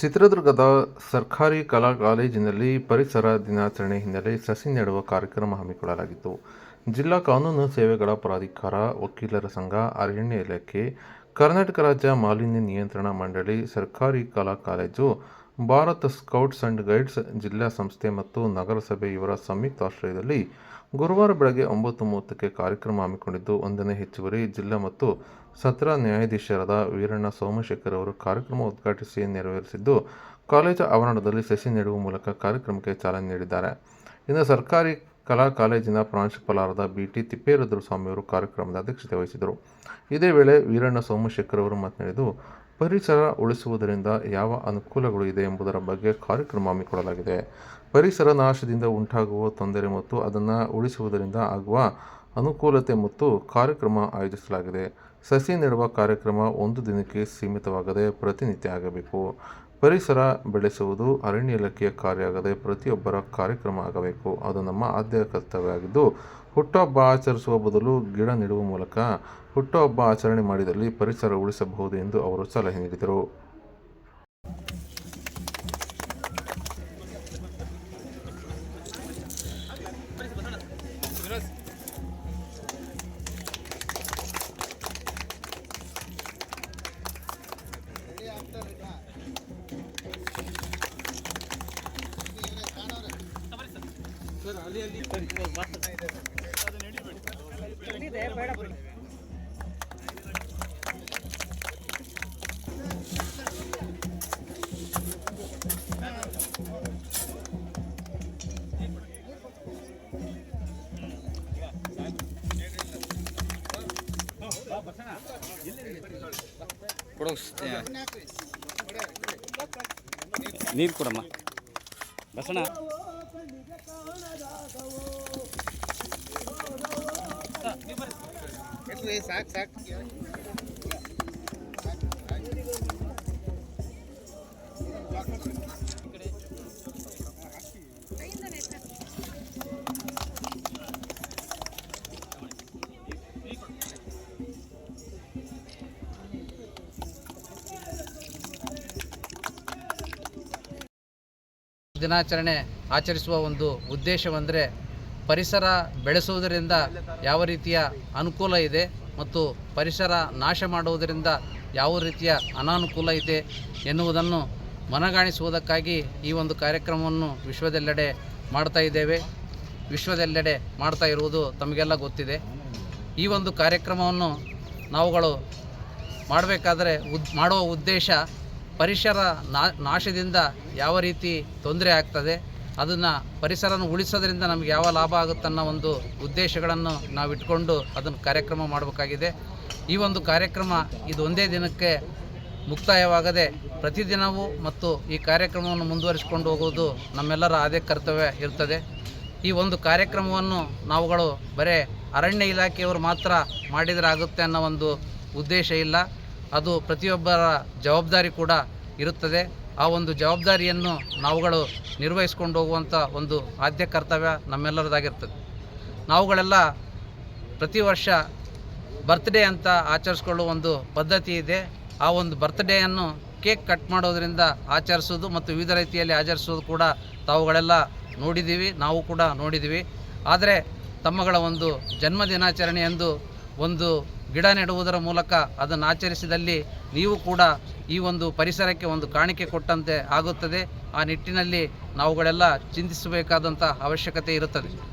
ಚಿತ್ರದುರ್ಗದ ಸರ್ಕಾರಿ ಕಲಾ ಕಾಲೇಜಿನಲ್ಲಿ ಪರಿಸರ ದಿನಾಚರಣೆ ಹಿನ್ನೆಲೆ ಸಸಿ ನೆಡುವ ಕಾರ್ಯಕ್ರಮ ಹಮ್ಮಿಕೊಳ್ಳಲಾಗಿತ್ತು. ಜಿಲ್ಲಾ ಕಾನೂನು ಸೇವೆಗಳ ಪ್ರಾಧಿಕಾರ ವಕೀಲರ ಸಂಘ ಅರಣ್ಯ ಇಲಾಖೆ, ಕರ್ನಾಟಕ ರಾಜ್ಯ ಮಾಲಿನ್ಯ ನಿಯಂತ್ರಣ ಮಂಡಳಿ, ಸರ್ಕಾರಿ ಕಲಾ college, Bharat scouts and guides ಜಿಲ್ಲಾ ಸಂಸ್ಥೆ ಮತ್ತು ನಗರಸಭೆ ಇವರ ಸಂಯುಕ್ತಾಶ್ರಯದಲ್ಲಿ ಗುರುವಾರ ಬೆಳಗ್ಗೆ ಒಂಬತ್ತು ಮೂವತ್ತಕ್ಕೆ ಕಾರ್ಯಕ್ರಮ ಹಮ್ಮಿಕೊಂಡಿದ್ದು ಒಂದನೇ ಹೆಚ್ಚುವರಿ ಜಿಲ್ಲಾ ಮತ್ತು ಸತ್ರ ನ್ಯಾಯಾಧೀಶರಾದ ವೀರಣ್ಣ ಸೋಮಶೇಖರ್ ಅವರು ಕಾರ್ಯಕ್ರಮ ಉದ್ಘಾಟಿಸಿ ನೆರವೇರಿಸಿದ್ದು, ಕಾಲೇಜು ಆವರಣದಲ್ಲಿ ಸಸಿ ನೆಡುವ ಮೂಲಕ ಕಾರ್ಯಕ್ರಮಕ್ಕೆ ಚಾಲನೆ ನೀಡಿದ್ದಾರೆ. ಇನ್ನು ಸರ್ಕಾರಿ ಕಲಾ ಕಾಲೇಜಿನ ಪ್ರಾಂಶುಪಾಲರಾದ ಬಿ ಟಿ ತಿಪ್ಪೇರುದ್ರ ಸ್ವಾಮಿಯವರು ಕಾರ್ಯಕ್ರಮದ ಅಧ್ಯಕ್ಷತೆ ವಹಿಸಿದರು. ಇದೇ ವೇಳೆ ವೀರಣ್ಣ ಸೋಮಶೇಖರ್ ಅವರು ಮಾತನಾಡಿದ್ದು ಪರಿಸರ ಉಳಿಸುವುದರಿಂದ ಯಾವ ಅನುಕೂಲಗಳು ಇದೆ ಎಂಬುದರ ಬಗ್ಗೆ ಕಾರ್ಯಕ್ರಮ ಹಮ್ಮಿಕೊಳ್ಳಲಾಗಿದೆ. ಪರಿಸರ ನಾಶದಿಂದ ಉಂಟಾಗುವ ತೊಂದರೆ ಮತ್ತು ಅದನ್ನು ಉಳಿಸುವುದರಿಂದ ಆಗುವ ಅನುಕೂಲತೆ ಮತ್ತು ಕಾರ್ಯಕ್ರಮ ಆಯೋಜಿಸಲಾಗಿದೆ. ಸಸಿ ನೆಡುವ ಕಾರ್ಯಕ್ರಮ ಒಂದು ದಿನಕ್ಕೆ ಸೀಮಿತವಾಗದೆ ಪ್ರತಿನಿತ್ಯ ಆಗಬೇಕು. ಪರಿಸರ ಬೆಳೆಸುವುದು ಅರಣ್ಯ ಇಲಾಖೆಯ ಕಾರ್ಯ ಆಗದೆ ಪ್ರತಿಯೊಬ್ಬರ ಕಾರ್ಯಕ್ರಮ ಆಗಬೇಕು. ಅದು ನಮ್ಮ ಆದ್ಯ ಕರ್ತವ್ಯ ಆಗಿದ್ದು ಹುಟ್ಟುಹಬ್ಬ ಆಚರಿಸುವ ಬದಲು ಗಿಡ ನೆಡುವ ಮೂಲಕ ಹುಟ್ಟುಹಬ್ಬ ಆಚರಣೆ ಮಾಡಿದಲ್ಲಿ ಪರಿಸರ ಉಳಿಸಬಹುದು ಎಂದು ಅವರು ಸಲಹೆ ನೀಡಿದರು. ಕೊಡು ನೀರು ಕೊಡಮ್ಮ ಬಸಣ ಸಾಕು ಸಾಕು ದಿನಾಚರಣೆ ಆಚರಿಸುವ ಒಂದು ಉದ್ದೇಶವೆಂದರೆ ಪರಿಸರ ಬೆಳೆಸುವುದರಿಂದ ಯಾವ ರೀತಿಯ ಅನುಕೂಲ ಇದೆ ಮತ್ತು ಪರಿಸರ ನಾಶ ಮಾಡುವುದರಿಂದ ಯಾವ ರೀತಿಯ ಅನಾನುಕೂಲ ಇದೆ ಎನ್ನುವುದನ್ನು ಮನಗಾಣಿಸುವುದಕ್ಕಾಗಿ ಈ ಒಂದು ಕಾರ್ಯಕ್ರಮವನ್ನು ವಿಶ್ವದೆಲ್ಲೆಡೆ ಮಾಡ್ತಾ ಇದ್ದೇವೆ. ವಿಶ್ವದೆಲ್ಲೆಡೆ ಮಾಡ್ತಾ ಇರುವುದು ತಮಗೆಲ್ಲ ಗೊತ್ತಿದೆ. ಈ ಒಂದು ಕಾರ್ಯಕ್ರಮವನ್ನು ನಾವುಗಳು ಮಾಡಬೇಕಾದ್ರೆ ಉದ್, ಮಾಡುವ ಉದ್ದೇಶ ಪರಿಸರ ನಾಶದಿಂದ ಯಾವ ರೀತಿ ತೊಂದರೆ ಆಗ್ತದೆ ಅದನ್ನು ಪರಿಸರನ ಉಳಿಸೋದ್ರಿಂದ ನಮಗೆ ಯಾವ ಲಾಭ ಆಗುತ್ತೆ ಅನ್ನೋ ಒಂದು ಉದ್ದೇಶಗಳನ್ನು ನಾವು ಇಟ್ಕೊಂಡು ಅದನ್ನು ಕಾರ್ಯಕ್ರಮ ಮಾಡಬೇಕಾಗಿದೆ. ಈ ಒಂದು ಕಾರ್ಯಕ್ರಮ ಇದು ಒಂದೇ ದಿನಕ್ಕೆ ಮುಕ್ತಾಯವಾಗದೆ ಪ್ರತಿದಿನವೂ ಮತ್ತು ಈ ಕಾರ್ಯಕ್ರಮವನ್ನು ಮುಂದುವರಿಸಿಕೊಂಡು ಹೋಗುವುದು ನಮ್ಮೆಲ್ಲರ ಆದ್ಯ ಕರ್ತವ್ಯ ಇರ್ತದೆ. ಈ ಒಂದು ಕಾರ್ಯಕ್ರಮವನ್ನು ನಾವುಗಳು ಬರೇ ಅರಣ್ಯ ಇಲಾಖೆಯವರು ಮಾತ್ರ ಮಾಡಿದರೆ ಆಗುತ್ತೆ ಅನ್ನೋ ಒಂದು ಉದ್ದೇಶ ಇಲ್ಲ. ಅದು ಪ್ರತಿಯೊಬ್ಬರ ಜವಾಬ್ದಾರಿ ಕೂಡ ಇರುತ್ತದೆ. ಆ ಒಂದು ಜವಾಬ್ದಾರಿಯನ್ನು ನಾವುಗಳು ನಿರ್ವಹಿಸ್ಕೊಂಡು ಹೋಗುವಂಥ ಒಂದು ಆದ್ಯ ಕರ್ತವ್ಯ ನಮ್ಮೆಲ್ಲರದಾಗಿರ್ತದೆ. ನಾವುಗಳೆಲ್ಲ ಪ್ರತಿ ವರ್ಷ ಬರ್ತ್ಡೇ ಅಂತ ಆಚರಿಸ್ಕೊಳ್ಳುವ ಒಂದು ಪದ್ಧತಿ ಇದೆ. ಆ ಒಂದು ಬರ್ತ್ಡೇಯನ್ನು ಕೇಕ್ ಕಟ್ ಮಾಡೋದರಿಂದ ಆಚರಿಸೋದು ಮತ್ತು ವಿವಿಧ ರೀತಿಯಲ್ಲಿ ಆಚರಿಸೋದು ಕೂಡ ತಾವುಗಳೆಲ್ಲ ನೋಡಿದ್ದೀವಿ, ನಾವು ಕೂಡ ನೋಡಿದ್ದೀವಿ. ಆದರೆ ತಮ್ಮಗಳ ಒಂದು ಜನ್ಮ ದಿನಾಚರಣೆಯಂದು ಒಂದು ಗಿಡ ನೆಡುವುದರ ಮೂಲಕ ಅದನ್ನು ಆಚರಿಸಿದಲ್ಲಿ ನೀವು ಕೂಡ ಈ ಒಂದು ಪರಿಸರಕ್ಕೆ ಒಂದು ಕಾಣಿಕೆ ಕೊಟ್ಟಂತೆ ಆಗುತ್ತದೆ. ಆ ನಿಟ್ಟಿನಲ್ಲಿ ನಾವುಗಳೆಲ್ಲ ಚಿಂತಿಸಬೇಕಾದಂಥ ಅವಶ್ಯಕತೆ ಇರುತ್ತದೆ.